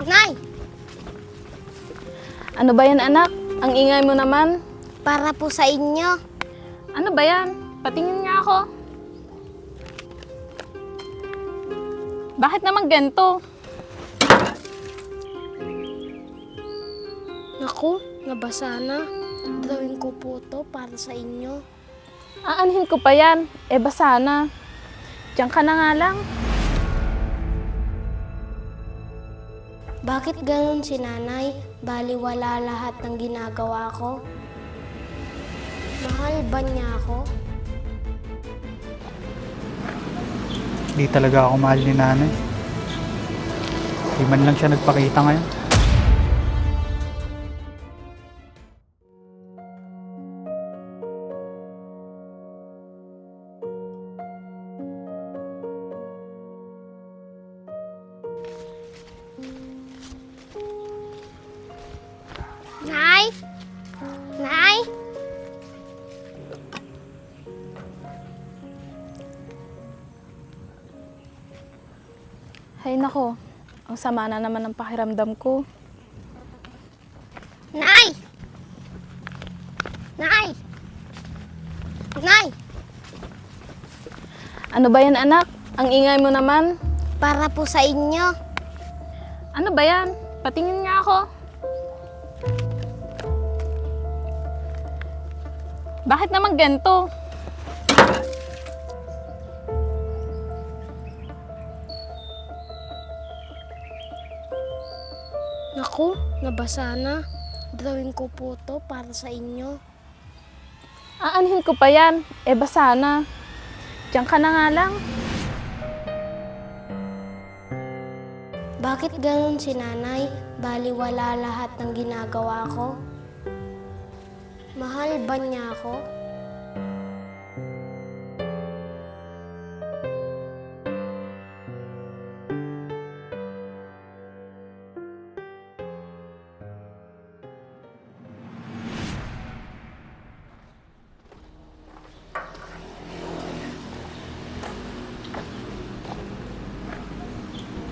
Nay, Ano ba yan anak? Ang ingay mo naman. para po sa inyo. Ano ba yan? Patingin nga ako. Bakit naman ganito? Naku, nabasa na. Drawing ko po to para sa inyo. Aanhin ko pa yan. Eh basa na. Diyan ka na nga lang. Bakit ganun si nanay? Baliwala lahat ng ginagawa ko. Mahal ba niya ako? Hindi talaga ako mahal ni nanay. Di man lang siya nagpakita ngayon. Nako. Ang sama na naman ng pakiramdam ko. Nay! Nay! Nay! Ano ba yan anak? Ang ingay mo naman. Para po sa inyo. Ano ba yan? Patingin nga ako. Bakit naman ganito? Naku, nabasa na. Drawing ko po to para sa inyo. Aanhin ko pa yan. Eh basa na. Diyan ka na nga lang. Bakit ganun si nanay? Baliwala lahat ng ginagawa ko. Mahal ba niya ako?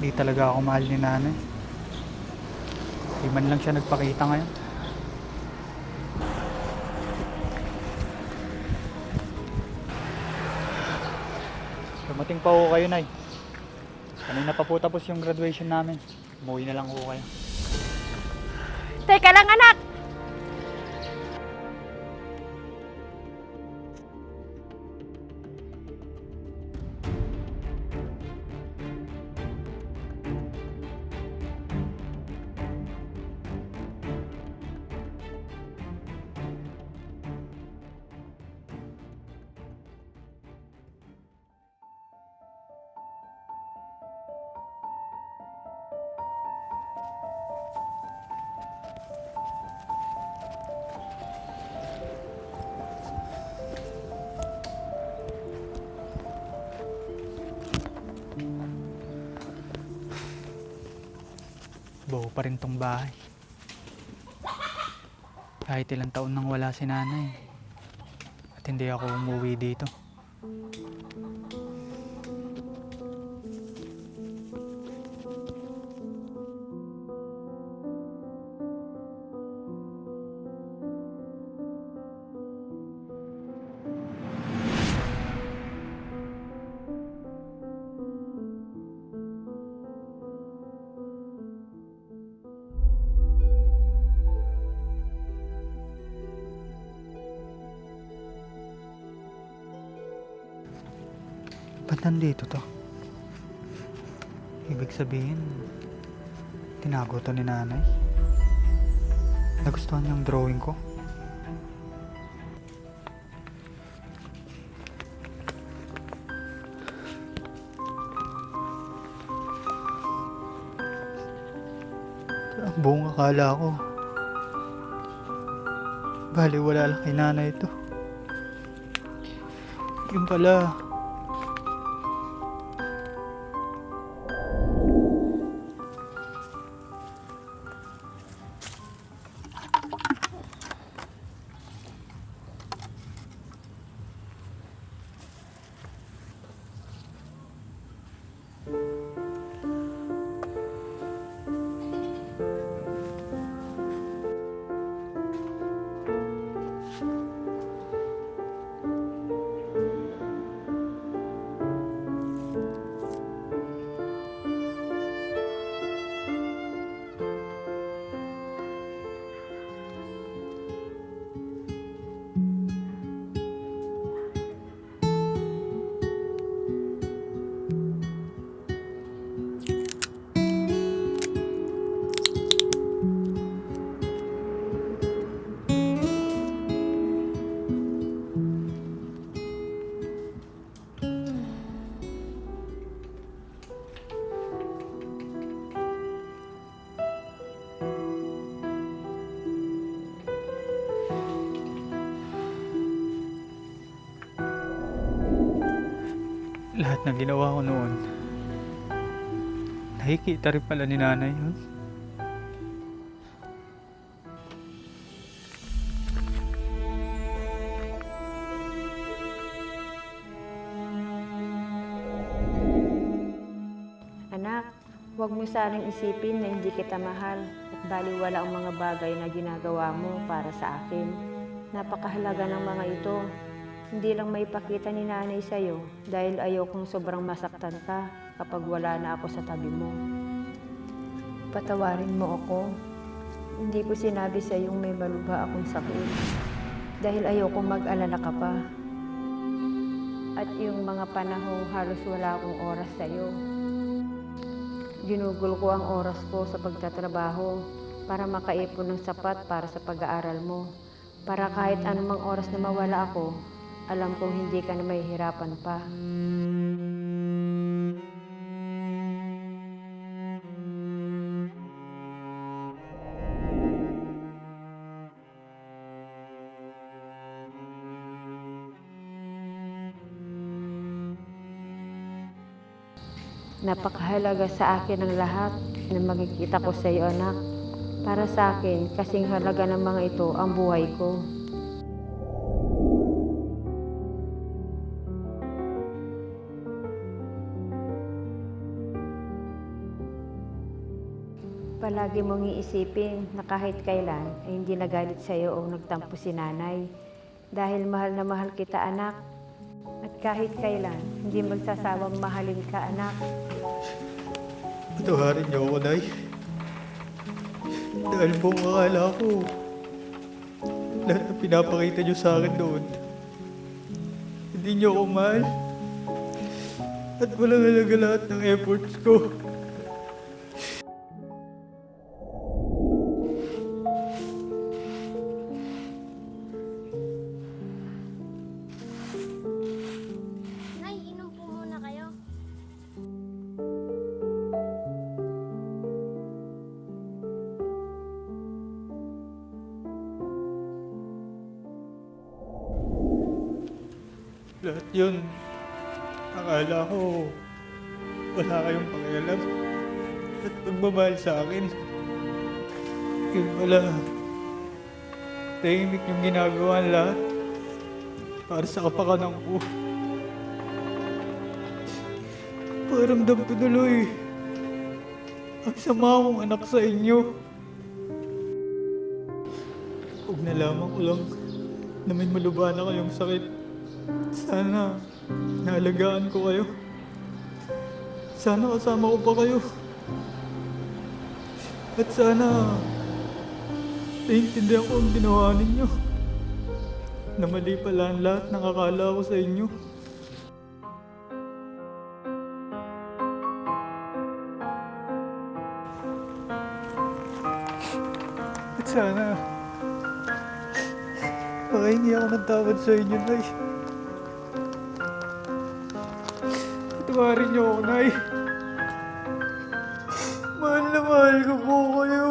Hindi talaga ako mahal ni nanay. Di man lang siya nagpakita ngayon. Dumating pa ho kayo, Nay. Kanina pa po tapos yung graduation namin. Umuwi na lang ho kayo. Teka lang anak! Pa rin tong bahay. Kahit ilang taon nang wala si nanay. At hindi ako umuwi dito. Ba't nandito to? Ibig sabihin, tinago to ni nanay. Nagustuhan niya yung drawing ko. Ang buong akala ko. Bali, wala lang kay nanay ito. Yung pala, lahat ng ginawa ko noon, nakikita rin pala ni nanay yun. Anak, huwag mo sanang isipin na hindi kita mahal at baliwala ang mga bagay na ginagawa mo para sa akin. Napakahalaga ng mga ito. Hindi lang may pakita ni nanay sa'yo dahil ayaw kong sobrang masaktan ka kapag wala na ako sa tabi mo. Patawarin mo ako. Hindi ko sinabi sa iyong may malubha akong sakit dahil ayaw kong mag-alala ka pa. At yung mga panahong halos wala akong oras sa iyo. Ginugol ko ang oras ko sa pagtatrabaho para makaipon ng sapat para sa pag-aaral mo. Para kahit anumang oras na mawala ako, alam kong hindi ka na mahihirapan pa. Napakahalaga sa akin ang lahat na makikita ko sa iyo, anak. Para sa akin, kasing halaga ng mga ito ang buhay ko. Palagi mong iisipin na kahit kailan ay hindi nagalit sa iyo o nagtampo si nanay. Dahil mahal na mahal kita, anak. At kahit kailan, hindi magsasawang mahalin ka, anak. Patawarin niyo ako, Nay. Dahil po akala ko, na pinapakita niyo sa akin doon, hindi niyo ako mahal. At walang halaga lahat ng efforts ko. Lahat yun, akala ko, wala kayong pakialam at pagmamahal sa akin. Yun pala, tahimik yung ginagawa ng lahat para sa kapakanan ko. Paramdam ko tuloy, ang sama akong anak sa inyo. Huwag nalaman ko lang na may malubha na kayong sakit. Sana naalagaan ko kayo. Sana kasama ko pa kayo. At sana naiintindihan ko ang ginawa ninyo. Na mali pala ang lahat ng akala ko sa inyo. At sana makahingi ako ng tawad sa inyo, Nay. Patawarin niyo ako, Nay. Mahal na mahal ko po kayo.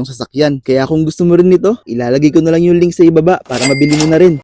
iyong sasakyan. Kaya kung gusto mo rin nito, ilalagay ko na lang yung link sa ibaba para mabili mo na rin.